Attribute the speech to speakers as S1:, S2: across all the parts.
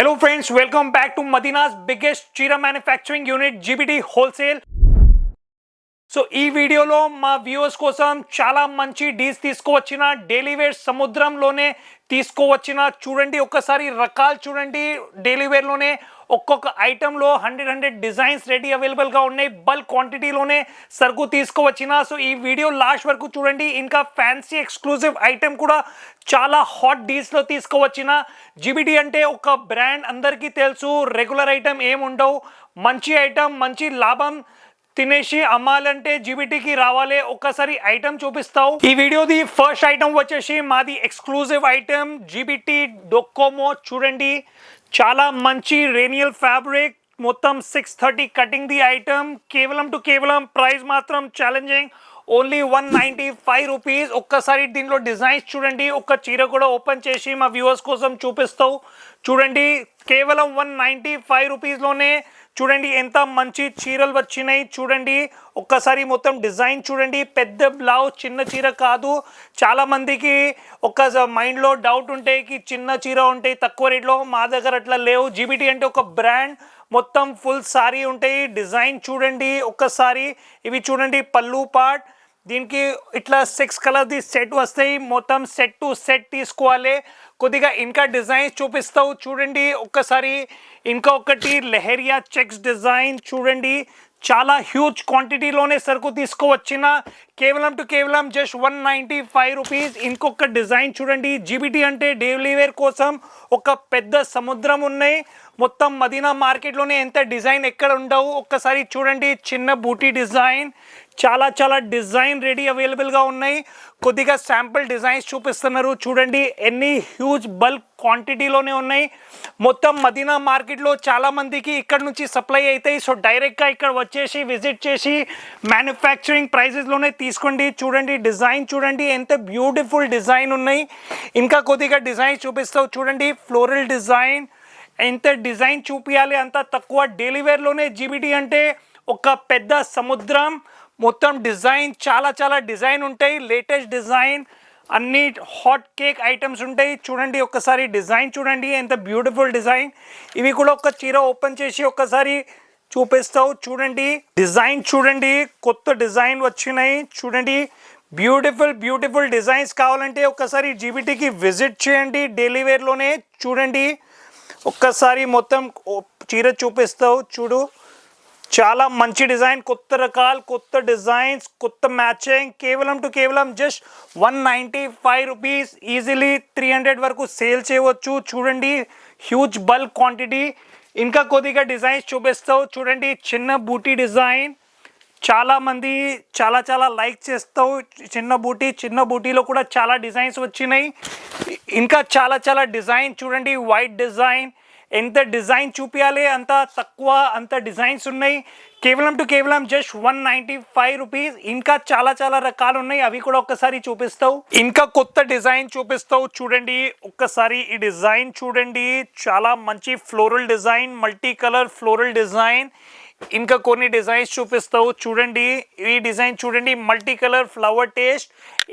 S1: Hello friends, welcome back to Madina's biggest Chira manufacturing unit GBT Wholesale. So ఈ వీడియోలో మా viewers కోసం చాలా మంచి డీల్స్ తీసుకువచ్చిన డైలీ వేర్ సముద్రంలోనే తీసుకోవచ్చిన చూడండి ఒక్కసారి రకాలు చూడండి డైలీ వేర్లోనే ఒక్కొక్క ఐటెంలో హండ్రెడ్ హండ్రెడ్ డిజైన్స్ రెడీ అవైలబుల్గా ఉన్నాయి. బల్క్ క్వాంటిటీలోనే సరుకు తీసుకువచ్చిన. సో ఈ వీడియో లాస్ట్ వరకు చూడండి. ఇంకా ఫ్యాన్సీ ఎక్స్క్లూజివ్ ఐటెం కూడా చాలా హాట్ డీల్స్లో తీసుకువచ్చిన. జీబీటీ అంటే ఒక బ్రాండ్ అందరికీ తెలుసు. రెగ్యులర్ ఐటెం ఏముండవు మంచి ఐటెం మంచి లాభం తినేసి అమ్మాలంటే జీబీటీకి రావాలి. ఒక్కసారి ఐటమ్ చూపిస్తావు. ఈ వీడియోది ఫస్ట్ ఐటమ్ వచ్చేసి మాది ఎక్స్క్లూజివ్ ఐటమ్ జీబీటీ డొక్కోమో చూడండి. చాలా మంచి రేనియల్ ఫ్యాబ్రిక్ మొత్తం six thirty cutting the item కేవలం టు కేవలం ప్రైస్ మాత్రం challenging only one ninety five rupees ఒక్కసారి దీంట్లో డిజైన్స్ చూడండి. ఒక్క చీర కూడా ఓపెన్ చేసి మా వ్యూవర్స్ కోసం చూపిస్తావు. చూడండి కేవలం వన్ నైంటీ ఫైవ్ రూపీస్లోనే చూడండి ఎంత మంచి చీరలు వచ్చినాయి. చూడండి ఒక్కసారి మొత్తం డిజైన్ చూడండి. పెద్ద బ్లౌజ్ చిన్న చీర కాదు. చాలామందికి ఒక మైండ్లో డౌట్ ఉంటాయి కి చిన్న చీర ఉంటాయి తక్కువ రేట్లో మా దగ్గర అట్లా లేవు. జీబీటీ అంటే ఒక బ్రాండ్. మొత్తం ఫుల్ సారీ ఉంటాయి. డిజైన్ చూడండి ఒక్కసారి. ఇవి చూడండి పళ్ళు పార్ట్. దీనికి ఇట్లా సిక్స్ కలర్ది సెట్ వస్తాయి. మొత్తం సెట్ టు సెట్ తీసుకోవాలి. కొద్దిగా ఇంకా డిజైన్స్ చూపిస్తావు చూడండి. ఒక్కసారి ఇంకా ఒకటి లెహరియా చెక్స్ డిజైన్ చూడండి. చాలా హ్యూజ్ క్వాంటిటీలోనే సరుకు తీసుకువచ్చిన. కేవలం టు కేవలం just one ninety five rupees ఇంకొక డిజైన్ చూడండి. జీబీటీ అంటే డైలీ వేర్ కోసం ఒక పెద్ద సముద్రం ఉన్నాయి. మొత్తం మదీనా మార్కెట్లోనే ఎంత డిజైన్ ఎక్కడ ఉండవు? ఒక్కసారి చూడండి చిన్న బూటీ డిజైన్. చాలా చాలా డిజైన్ రెడీ అవైలబుల్గా ఉన్నాయి. కొద్దిగా శాంపుల్ డిజైన్స్ చూపిస్తున్నారు. చూడండి ఎన్ని హ్యూజ్ బల్క్ క్వాంటిటీలోనే ఉన్నాయి. మొత్తం మదీనా మార్కెట్లో చాలామందికి ఇక్కడ నుంచి సప్లై అవుతాయి. సో డైరెక్ట్గా ఇక్కడ వచ్చేసి విజిట్ చేసి మ్యానుఫ్యాక్చరింగ్ ప్రైజెస్లోనే తీసుకోండి. చూడండి డిజైన్ చూడండి ఎంత బ్యూటిఫుల్ డిజైన్ ఉన్నాయి. ఇంకా కొద్దిగా డిజైన్ చూపిస్తావు. చూడండి ఫ్లోరల్ డిజైన్. ఎంత డిజైన్ చూపించాలి అంత తక్కువ డెలివేర్లోనే జీబీటీ అంటే ఒక పెద్ద సముద్రం. మొత్తం డిజైన్ చాలా చాలా డిజైన్ ఉంటాయి. లేటెస్ట్ డిజైన్ అన్ని హాట్ కేక్ ఐటమ్స్ ఉంటాయి. చూడండి ఒక్కసారి డిజైన్ చూడండి ఎంత బ్యూటిఫుల్ డిజైన్. ఇవి కూడా ఒక చీర ఓపెన్ చేసి ఒక్కసారి చూపిస్తావు. చూడండి డిజైన్ చూడండి కొత్త డిజైన్ వచ్చినాయి. చూడండి బ్యూటిఫుల్ బ్యూటిఫుల్ డిజైన్స్ కావాలంటే ఒకసారి జీబీటీకి విజిట్ చేయండి. డైలీ వేర్లోనే చూడండి. ఒక్కసారి మొత్తం ఓ- చీర చూపిస్తావు చూడు. చాలా మంచి డిజైన్ కొత్త రకాలు కొత్త డిజైన్స్ కొత్త మ్యాచింగ్ కేవలం టు కేవలం just one ninety five rupees easily three hundred వరకు సేల్ చేయవచ్చు. చూడండి హ్యూజ్ బల్క్ క్వాంటిటీ ఇంకా కొద్దిగా డిజైన్స్ చూపిస్తావు. చూడండి చిన్న బూటీ డిజైన్ చాలామంది చాలా చాలా లైక్ చేస్తావు చిన్న బూటీ చిన్న బూటీలో కూడా చాలా డిజైన్స్ వచ్చినాయి. ఇంకా చాలా చాలా డిజైన్ చూడండి వైట్ డిజైన్ ఎంత డిజైన్ చూపించాలి అంత తక్కువ అంత డిజైన్స్ ఉన్నాయి. కేవలం టు కేవలం just one ninety five rupees ఇంకా చాలా చాలా రకాలు ఉన్నాయి అవి కూడా ఒక్కసారి చూపిస్తావు. ఇంకా కొత్త డిజైన్ చూపిస్తావు చూడండి ఒక్కసారి ఈ డిజైన్ చూడండి. చాలా మంచి floral design multi colour floral design ఇంకా కొన్ని డిజైన్స్ చూపిస్తావు. చూడండి ఈ డిజైన్ చూడండి. Multi colour flower taste.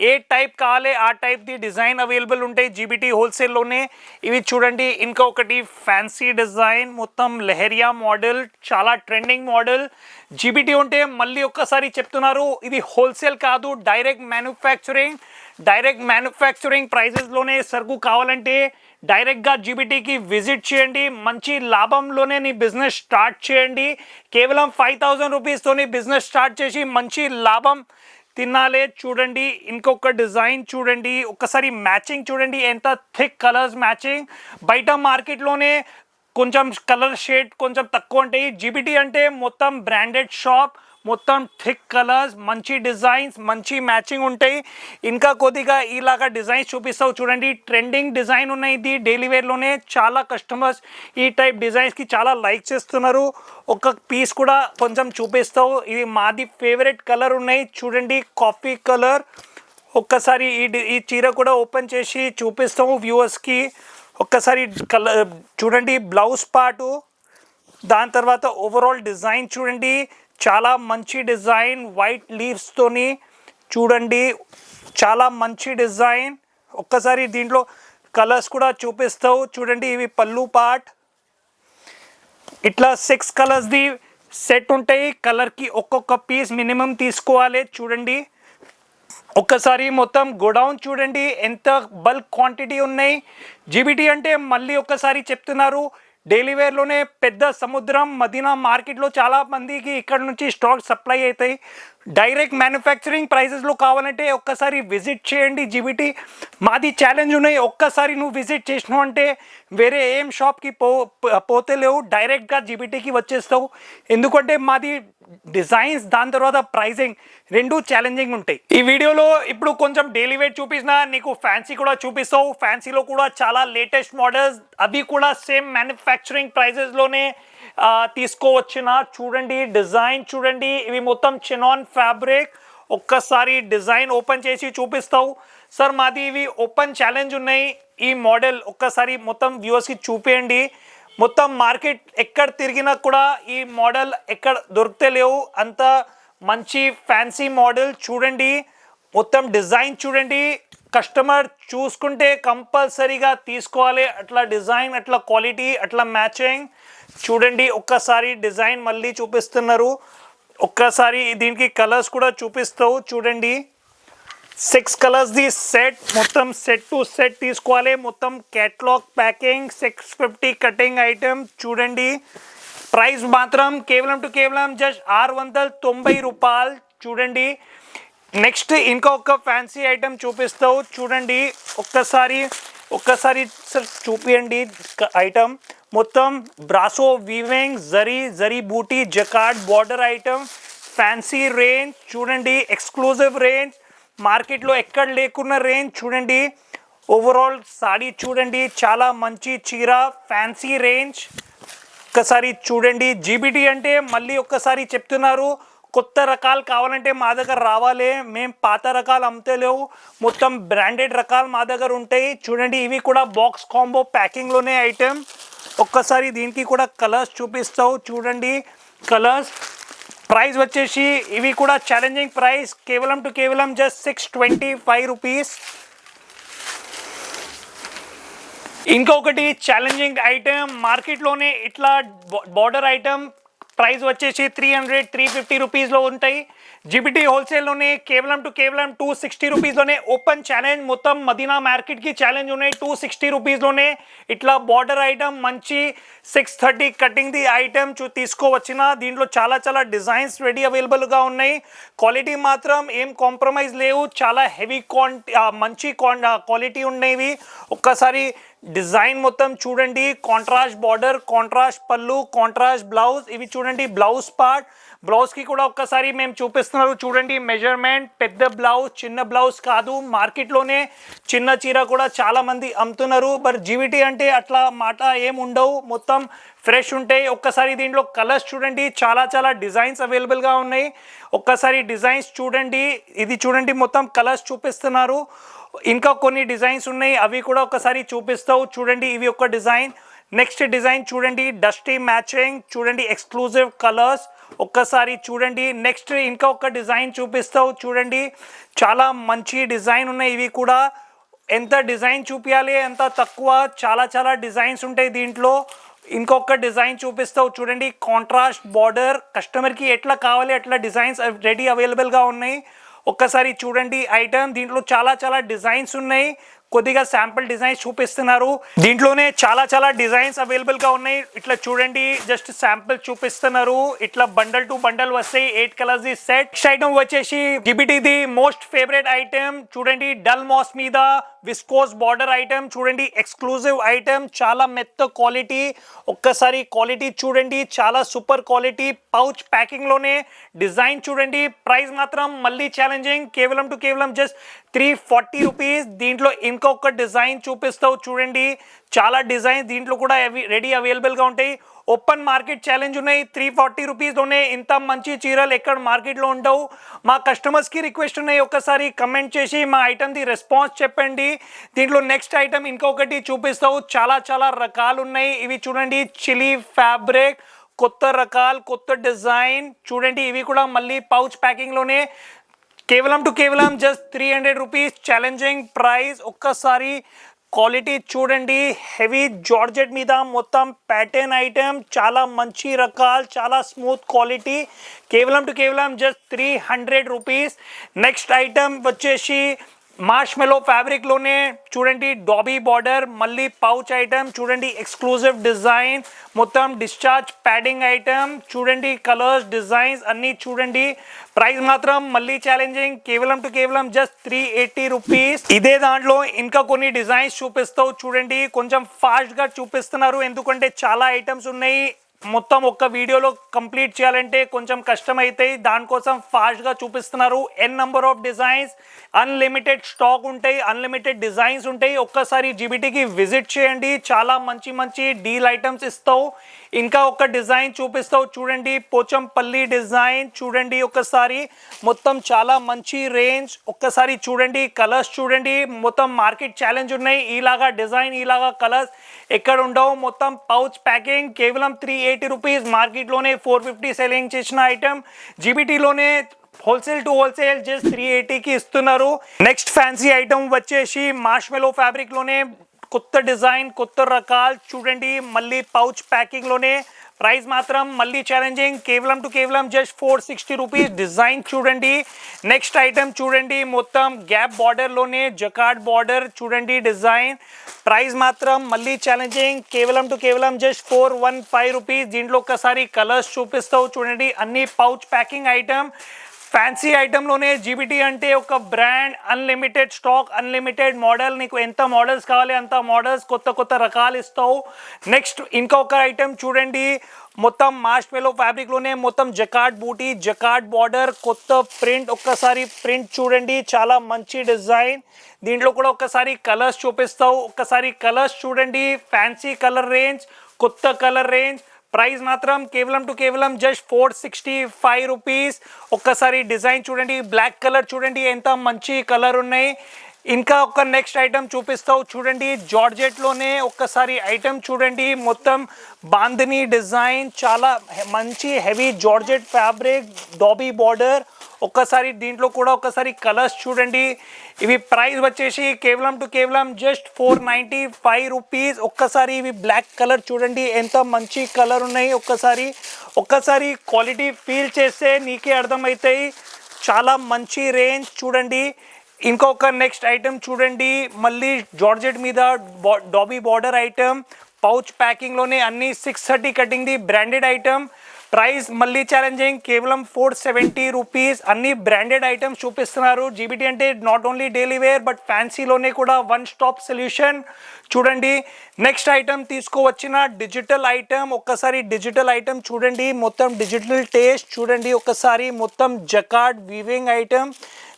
S1: ఏ టైప్ కావాలి ఆ టైప్ ది డిజైన్ అవైలబుల్ ఉంటాయి జీబీటీ హోల్సేల్లోనే ఇవి చూడండి ఇంకా ఒకటి ఫ్యాన్సీ డిజైన్. మొత్తం లెహరియా మోడల్ చాలా ట్రెండింగ్ మోడల్. జీబీటీ ఉంటే మళ్ళీ ఒక్కసారి చెప్తున్నారు ఇది హోల్సేల్ కాదు డైరెక్ట్ మ్యానుఫ్యాక్చరింగ్ డైరెక్ట్ మ్యానుఫ్యాక్చరింగ్ ప్రైజెస్లోనే సరుకు కావాలంటే డైరెక్ట్గా జీబీటీకి విజిట్ చేయండి. మంచి లాభంలోనే నీ బిజినెస్ స్టార్ట్ చేయండి. కేవలం ఫైవ్ థౌజండ్ రూపీస్తోని బిజినెస్ స్టార్ట్ చేసి మంచి లాభం తినాలే చూడండి. ఇంకొక డిజైన్ చూడండి. ఒక్కసారి మ్యాచింగ్ చూడండి. ఎంత థిక్ కలర్స్ మ్యాచింగ్ బయట మార్కెట్లోనే కొంచెం కలర్ షేడ్ కొంచెం తక్కువ ఉంటాయి. జీబీటీ అంటే మొత్తం బ్రాండెడ్ షాప్ మొత్తం థిక్ కలర్స్ మంచి డిజైన్స్ మంచి మ్యాచింగ్ ఉంటాయి. ఇంకా కొద్దిగా ఇలాగా డిజైన్స్ చూపిస్తావు చూడండి. ట్రెండింగ్ డిజైన్ ఉన్నాయి ఇది. డైలీ వేర్లోనే చాలా కస్టమర్స్ ఈ టైప్ డిజైన్స్కి చాలా లైక్ చేస్తున్నారు. ఒక పీస్ కూడా కొంచెం చూపిస్తావు. ఇది మాది ఫేవరెట్ కలర్ ఉన్నాయి. చూడండి కాఫీ కలర్ ఒక్కసారి ఈ డి- ఈ చీర కూడా ఓపెన్ చేసి చూపిస్తాము వ్యూవర్స్కి ఒక్కసారి కలర్ చూడండి బ్లౌజ్ పాటు దాని తర్వాత ఓవరాల్ డిజైన్ చూడండి. చాలా మంచి డిజైన్ వైట్ లీవ్స్తోని చూడండి. చాలా మంచి డిజైన్. ఒక్కసారి దీంట్లో కలర్స్ కూడా చూపిస్తావు. చూడండి ఇవి పళ్ళు పాట్. ఇట్లా సిక్స్ కలర్స్ది సెట్ ఉంటాయి. కలర్కి ఒక్కొక్క పీస్ మినిమం తీసుకోవాలి. చూడండి. ఒక్కసారి మొత్తం గోడౌన్ చూడండి. ఎంత బల్క్ క్వాంటిటీ ఉన్నాయి. జీబీటీ అంటే మళ్ళీ ఒక్కసారి చెప్తున్నారు. డైలీ వేర్లోనే పెద్ద సముద్రం మదీనా మార్కెట్లో చాలా మందికి ఇక్కడ నుంచి స్టాక్ సప్లై అవుతాయి. డైరెక్ట్ మ్యానుఫ్యాక్చరింగ్ ప్రైసెస్లో కావాలంటే ఒక్కసారి విజిట్ చేయండి జీబీటీ. మాది ఛాలెంజ్ ఉన్నాయి ఒక్కసారి నువ్వు విజిట్ చేసినావు అంటే వేరే ఏం షాప్కి పో పోతే లేవు డైరెక్ట్గా జీబీటీకి వచ్చేస్తావు. ఎందుకంటే మాది డిజైన్స్ దాని తర్వాత ప్రైజింగ్ రెండు ఛాలెంజింగ్ ఉంటాయి. ఈ వీడియోలో ఇప్పుడు కొంచెం డైలీ వేర్ చూపించిన నీకు ఫ్యాన్సీ కూడా చూపిస్తావు. ఫ్యాన్సీలో కూడా చాలా లేటెస్ట్ మోడల్స్ అవి కూడా సేమ్ మ్యానుఫ్యాక్చరింగ్ ప్రైజెస్లోనే తీసుకోవచ్చిన? చూడండి డిజైన్ చూడండి. ఇవి మొత్తం చినాన్ ఫ్యాబ్రిక్. ఒక్కసారి డిజైన్ ఓపెన్ చేసి చూపిస్తావు. సార్ మాది ఇవి ఓపెన్ ఛాలెంజ్ ఉన్నాయి. ఈ మోడల్ ఒక్కసారి మొత్తం వ్యూవర్స్కి చూపేయండి. మొత్తం మార్కెట్ ఎక్కడ తిరిగినా కూడా ఈ మోడల్ ఎక్కడ దొరికితే లేవు. అంత మంచి ఫ్యాన్సీ మోడల్ చూడండి. మొత్తం డిజైన్ చూడండి. కస్టమర్ చూసుకుంటే కంపల్సరీగా తీసుకోవాలి. అట్లా డిజైన్ అట్లా క్వాలిటీ అట్లా మ్యాచింగ్. చూడండి ఒక్కసారి డిజైన్ మళ్ళీ చూపిస్తున్నారు. ఒక్కసారి దీనికి కలర్స్ కూడా చూపిస్తావు. చూడండి. Six colours the set. మొత్తం సెట్ టు సెట్ తీసుకోవాలి. మొత్తం catalogue packing six fifty cutting item చూడండి. ప్రైస్ మాత్రం కేవలం టు కేవలం జస్ట్ ఆరు వందల తొంభై రూపాయలు. చూడండి. నెక్స్ట్ ఇంకొక ఫ్యాన్సీ ఐటెం చూపిస్తావు. చూడండి ఒక్కసారి ఒక్కసారి సార్ చూపియండి ఐటమ్ మొత్తం brasso weaving zari zari buti jacquard border item fancy range చూడండి ఎక్స్క్లూజివ్ రేంజ్ మార్కెట్లో ఎక్కడ లేకున్న రేంజ్ చూడండి. ఓవరాల్ సాడీ చూడండి చాలా మంచి చీర ఫ్యాన్సీ రేంజ్ ఒక్కసారి చూడండి జీబీటీ అంటే మళ్ళీ ఒక్కసారి చెప్తున్నారు. కొత్త రకాలు కావాలంటే మా దగ్గర రావాలి. మేము పాత రకాలు అమ్ముతలేవు మొత్తం బ్రాండెడ్ రకాలు మా దగ్గర ఉంటాయి. చూడండి ఇవి కూడా బాక్స్ కాంబో ప్యాకింగ్లోనే ఐటెం ఒక్కసారి దీనికి కూడా కలర్స్ చూపిస్తావు. చూడండి కలర్స్ ప్రైస్ వచ్చేసి ఇవి కూడా ఛాలెంజింగ్ ప్రైస్ కేవలం టు కేవలం just six twenty five rupees ఇంకొకటి ఛాలెంజింగ్ ఐటెం మార్కెట్లోనే ఇట్లా బార్డర్ ఐటెం ప్రైస్ వచ్చేసి త్రీ హండ్రెడ్ త్రీ ఫిఫ్టీ రూపీస్లో ఉంటాయి. జీబీటీ హోల్సేల్లోనే కేవలం టు కేవలం టూ సిక్స్టీ రూపీస్లోనే ఓపెన్ ఛాలెంజ్ మొత్తం మదీనా మార్కెట్కి ఛాలెంజ్ ఉన్నాయి. టూ సిక్స్టీ రూపీస్లోనే ఇట్లా బార్డర్ ఐటమ్ మంచి సిక్స్ థర్టీ కటింగ్ది ఐటమ్ చూ తీసుకోవచ్చిన. దీంట్లో చాలా చాలా డిజైన్స్ రెడీ అవైలబుల్గా ఉన్నాయి. క్వాలిటీ మాత్రం ఏం కాంప్రమైజ్ లేవు. చాలా హెవీ క్వాంటి మంచి క్వాలిటీ ఉండేవి. ఒక్కసారి డిజైన్ మొత్తం చూడండి contrast border contrast pallu contrast blouse ఇవి చూడండి బ్లౌజ్ పార్ట్ బ్లౌజ్కి కూడా ఒక్కసారి మేము చూపిస్తున్నారు చూడండి మెజర్మెంట్ పెద్ద బ్లౌజ్ చిన్న బ్లౌజ్ కాదు మార్కెట్లోనే చిన్న చీర కూడా చాలామంది అమ్ముతున్నారు. బట్ జీవిటీ అంటే అట్లా మాట ఏం ఉండవు మొత్తం ఫ్రెష్ ఉంటాయి. ఒక్కసారి దీంట్లో కలర్స్ చూడండి చాలా చాలా డిజైన్స్ అవైలబుల్గా ఉన్నాయి. ఒక్కసారి డిజైన్స్ చూడండి ఇది చూడండి మొత్తం కలర్స్ చూపిస్తున్నారు. ఇంకా కొన్ని డిజైన్స్ ఉన్నాయి అవి కూడా ఒకసారి చూపిస్తావు చూడండి ఇవి ఒక డిజైన్ నెక్స్ట్ డిజైన్ చూడండి డస్టీ మ్యాచింగ్ చూడండి ఎక్స్క్లూజివ్ కలర్స్ ఒక్కసారి చూడండి నెక్స్ట్ ఇంకా ఒక డిజైన్ చూపిస్తావు చూడండి చాలా మంచి డిజైన్ ఉన్నాయి ఇవి కూడా ఎంత డిజైన్ చూపించాలి ఎంత తక్కువ చాలా చాలా డిజైన్స్ ఉంటాయి దీంట్లో ఇంకొక డిజైన్ చూపిస్తావు చూడండి కాంట్రాస్ట్ బార్డర్ కస్టమర్కి ఎట్లా కావాలి అట్లా డిజైన్స్ రెడీ అవైలబుల్గా ఉన్నాయి ఒక్కసారి చూడండి ఐటమ్. దీంట్లో చాలా చాలా డిజైన్స్ ఉన్నాయి. కొద్దిగా శాంపుల్ డిజైన్స్ చూపిస్తున్నారు. దీంట్లోనే చాలా చాలా డిజైన్స్ అవైలబుల్గా ఉన్నాయి. ఇట్లా చూడండి జస్ట్ శాంపుల్ చూపిస్తున్నారు. ఇట్లా బండల్ టు బండల్ వస్తాయి eight colours the set. Next item వచ్చేసి ది మోస్ట్ ఫేవరెట్ ఐటమ్. చూడండి డల్ మాస్ మీద విస్కోస్ బార్డర్ ఐటమ్. చూడండి ఎక్స్క్లూజివ్ ఐటమ్. చాలా మెత్త క్వాలిటీ. ఒక్కసారి క్వాలిటీ చూడండి చాలా సూపర్ క్వాలిటీ. పౌచ్ ప్యాకింగ్లోనే డిజైన్ చూడండి. ప్రైస్ మాత్రం మళ్ళీ ఛాలెంజింగ్. కేవలం టు కేవలం జస్ట్ త్రీ ఫార్టీ రూపీస్. దీంట్లో ఇంకొక డిజైన్ చూపిస్తావు చూడండి. చాలా డిజైన్ దీంట్లో కూడా రెడీ అవైలబుల్గా ఉంటాయి. ఓపెన్ మార్కెట్ ఛాలెంజ్ ఉన్నాయి. త్రీ ఫార్టీ రూపీస్లోనే ఇంత మంచి చీరలు ఎక్కడ మార్కెట్లో ఉండవు. మా కస్టమర్స్కి రిక్వెస్ట్ ఉన్నాయి. ఒక్కసారి కమెంట్ చేసి మా ఐటమ్ది రెస్పాన్స్ చెప్పండి. దీంట్లో నెక్స్ట్ ఐటమ్ ఇంకొకటి చూపిస్తావు. చాలా చాలా రకాలు ఉన్నాయి. ఇవి చూడండి. చిలీ ఫ్యాబ్రిక్ కొత్త రకాలు కొత్త డిజైన్ చూడండి. ఇవి కూడా మళ్ళీ పౌచ్ ప్యాకింగ్లోనే కేవలం టు కేవలం just three hundred rupees challenging price ఒక్కసారి క్వాలిటీ చూడండి. హెవీ జార్జెట్ మీద మొత్తం ప్యాటర్న్ ఐటెం చాలా మంచి రకాలు చాలా స్మూత్ క్వాలిటీ కేవలం టు కేవలం just three hundred rupees next item వచ్చేసి మార్ష్మెలో ఫ్యాబ్రిక్లోనే చూడండి డాబీ బార్డర్ మళ్ళీ పౌచ్ ఐటమ్ చూడండి ఎక్స్క్లూజివ్ డిజైన్ మొత్తం డిశ్చార్జ్ ప్యాడింగ్ ఐటమ్ చూడండి కలర్స్ డిజైన్స్ అన్నీ చూడండి. ప్రైస్ మాత్రం మళ్ళీ ఛాలెంజింగ్ కేవలం టు కేవలం జస్ట్ త్రీ ఎయిటీ రూపీస్ ఇదే దాంట్లో ఇంకా కొన్ని డిజైన్స్ చూపిస్తావు చూడండి కొంచెం ఫాస్ట్గా చూపిస్తున్నారు ఎందుకంటే చాలా ఐటమ్స్ ఉన్నాయి. మొత్తం ఒక్క వీడియోలో కంప్లీట్ చేయాలంటే కొంచెం కష్టం అవుతాయి దానికోసం ఫాస్ట్గా చూపిస్తున్నారు. N number of designs unlimited stock ఉంటాయి. అన్లిమిటెడ్ డిజైన్స్ ఉంటాయి. ఒక్కసారి జీబీటీకి విజిట్ చేయండి. చాలా మంచి మంచి డీల్ ఐటమ్స్ ఇస్తావు. ఇంకా ఒక డిజైన్ చూపిస్తావు. చూడండి పోచంపల్లి డిజైన్ చూడండి ఒకసారి మొత్తం చాలా మంచి రేంజ్ ఒక్కసారి చూడండి కలర్స్ చూడండి. మొత్తం మార్కెట్ ఛాలెంజ్ ఉన్నాయి. ఇలాగా డిజైన్ ఇలాగా కలర్స్ ఎక్కడ ఉండవు మొత్తం పౌచ్ ప్యాకింగ్ కేవలం త్రీ ఎయిటీ రూపీస్. మార్కెట్లోనే ఫోర్ ఫిఫ్టీ సెల్లింగ్ చేసిన item. జీబీటీలోనే wholesale to wholesale just three ఎయిటీకి ఇస్తున్నారు. నెక్స్ట్ ఫ్యాన్సీ ఐటమ్ వచ్చేసి మార్ష్మెలో ఫ్యాబ్రిక్లోనే కొత్త డిజైన్ కొత్త రకాలు చూడండి. మళ్ళీ పౌచ్ ప్యాకింగ్లోనే ప్రైస్ మాత్రం మళ్ళీ ఛాలెంజింగ్ కేవలం టు కేవలం just four sixty rupees design చూడండి. నెక్స్ట్ ఐటమ్ చూడండి. మొత్తం గ్యాప్ బార్డర్లోనే జకార్డ్ బార్డర్ చూడండి డిజైన్ ప్రైస్ మాత్రం మళ్ళీ ఛాలెంజింగ్ కేవలం టు కేవలం just four one five rupees దీంట్లో ఒకసారి కలర్స్ చూపిస్తావు చూడండి. అన్ని పౌచ్ ప్యాకింగ్ ఐటమ్ ఫ్యాన్సీ ఐటెంలోనే జీబీటీ అంటే ఒక brand unlimited stock unlimited model నీకు ఎంత మోడల్స్ కావాలి అంత మోడల్స్ కొత్త కొత్త రకాలు ఇస్తావు నెక్స్ట్ ఇంకొక ఐటెం చూడండి మొత్తం మాస్ట్ మెలో ఫ్యాబ్రిక్లోనే మొత్తం జకార్డ్ బూటీ జకార్డ్ బార్డర్ కొత్త ప్రింట్ ఒక్కసారి ప్రింట్ చూడండి చాలా మంచి డిజైన్ దీంట్లో కూడా ఒక్కసారి కలర్స్ చూపిస్తావు ఒక్కసారి కలర్స్ చూడండి ఫ్యాన్సీ కలర్ రేంజ్ కొత్త కలర్ రేంజ్ ప్రైస్ మాత్రం కేవలం టు కేవలం just four sixty five rupees. ఒక్కసారి డిజైన్ చూడండి బ్లాక్ కలర్ చూడండి ఎంత మంచి కలర్ ఉన్నాయి. ఇంకా ఒక నెక్స్ట్ ఐటమ్ చూపిస్తావు చూడండి జార్జెట్లోనే ఒక్కసారి ఐటమ్ చూడండి. మొత్తం బాందిని డిజైన్ చాలా హె- మంచి heavy georgette fabric dobby border ఒక్కసారి దీంట్లో కూడా ఒకసారి కలర్స్ చూడండి. ఇవి ప్రైస్ వచ్చేసి కేవలం టు కేవలం just four ninety five rupees ఒక్కసారి ఇవి బ్లాక్ కలర్ చూడండి. ఎంత మంచి కలర్ ఉన్నాయి ఒక్కసారి. ఒక్కసారి క్వాలిటీ ఫీల్ చేస్తే నీకే అర్థమవుతాయి చాలా మంచి రేంజ్ చూడండి. ఇంకొక నెక్స్ట్ ఐటెం చూడండి. మళ్ళీ జార్జెట్ మీద డాబీ బార్డర్ ఐటెం పౌచ్ ప్యాకింగ్లోనే అన్ని six thirty cutting the branded item price మళ్ళీ ఛాలెంజింగ్ కేవలం ఫోర్ సెవెంటీ రూపీస్ అన్ని బ్రాండెడ్ ఐటమ్స్ చూపిస్తున్నారు. జీబీటీ అంటే not only daily wear but ఫ్యాన్సీలోనే కూడా వన్ స్టాప్ సొల్యూషన్ చూడండి నెక్స్ట్ ఐటమ్ తీసుకువచ్చిన డిజిటల్ ఐటమ్ ఒక్కసారి డిజిటల్ ఐటమ్ చూడండి. మొత్తం డిజిటల్ టేస్ట్ చూడండి. ఒక్కసారి మొత్తం జకార్డ్ వీవింగ్ ఐటమ్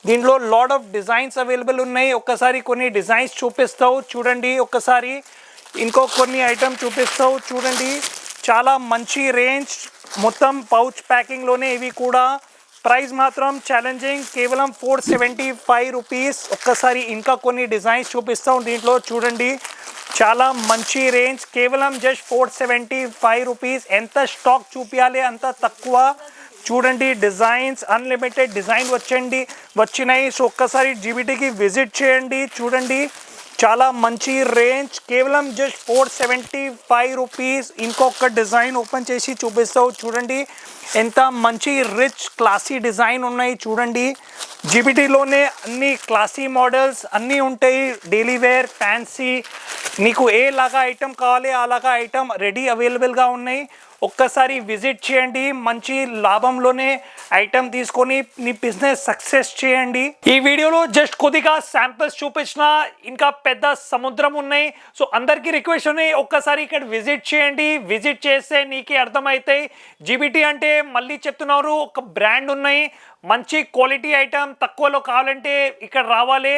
S1: దీంట్లో లాడ్ ఆఫ్ డిజైన్స్ అవైలబుల్ ఉన్నాయి. ఒక్కసారి కొన్ని డిజైన్స్ చూపిస్తావు. చూడండి ఒక్కసారి ఇంకో కొన్ని ఐటమ్ చూపిస్తావు. చూడండి చాలా మంచి రేంజ్ మొత్తం పౌచ్ ప్యాకింగ్లోనే ఇవి కూడా. ప్రైస్ మాత్రం ఛాలెంజింగ్ కేవలం ఫోర్ సెవెంటీ ఫైవ్ రూపీస్ ఒక్కసారి ఇంకా కొన్ని డిజైన్స్ చూపిస్తాం దీంట్లో చూడండి. చాలా మంచి రేంజ్ కేవలం just four seventy five rupees ఎంత స్టాక్ చూపించాలి అంత తక్కువ? చూడండి డిజైన్స్ అన్లిమిటెడ్ డిజైన్ వచ్చండి వచ్చినాయి. సో ఒక్కసారి జీబీటీకి విజిట్ చేయండి చూడండి. చాలా మంచి రేంజ్ కేవలం just four seventy five rupees ఇంకొక డిజైన్ ఓపెన్ చేసి చూపిస్తావు చూడండి. ఎంత మంచి రిచ్ క్లాసీ డిజైన్ ఉన్నాయి చూడండి. జీబీటీలోనే అన్ని క్లాసీ మోడల్స్ అన్నీ ఉంటాయి. డైలీ వేర్ ఫ్యాన్సీ నీకు ఏ లాగా ఐటమ్ కావాలి అలాగా ఐటమ్ రెడీ అవైలబుల్గా ఉన్నాయి. ఒక్కసారి విజిట్ చేయండి. మంచి లాభంలోనే ఐటమ్ తీసుకొని నీ బిజినెస్ సక్సెస్ చేయండి. ఈ వీడియోలో జస్ట్ కొద్దిగా శాంపిల్స్ చూపించిన ఇంకా పెద్ద సముద్రం ఉన్నాయి. సో అందరికీ రిక్వెస్ట్ ఉన్నాయి ఒక్కసారి ఇక్కడ విజిట్ చేయండి. విజిట్ చేస్తే నీకే అర్థమవుతాయి జీబీటీ అంటే మళ్ళీ చెప్తున్నారు ఒక బ్రాండ్ ఉన్నాయి. మంచి క్వాలిటీ ఐటమ్ తక్కువలో కావాలంటే ఇక్కడ రావాలి.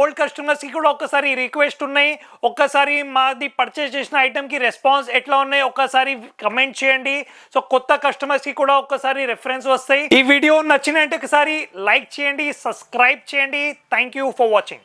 S1: ఓల్డ్ కస్టమర్స్కి కూడా ఒక్కసారి రిక్వెస్ట్ ఉన్నాయి. ఒక్కసారి మాది పర్చేస్ చేసిన ఐటెంకి రెస్పాన్స్ ఎట్లా ఉన్నాయి ఒక్కసారి కమెంట్ చేయండి. సో కొత్త కస్టమర్స్కి కూడా ఒక్కసారి రెఫరెన్స్ వస్తాయి. ఈ వీడియో నచ్చినట్టు ఒకసారి లైక్ చేయండి సబ్స్క్రైబ్ చేయండి. Thank you for watching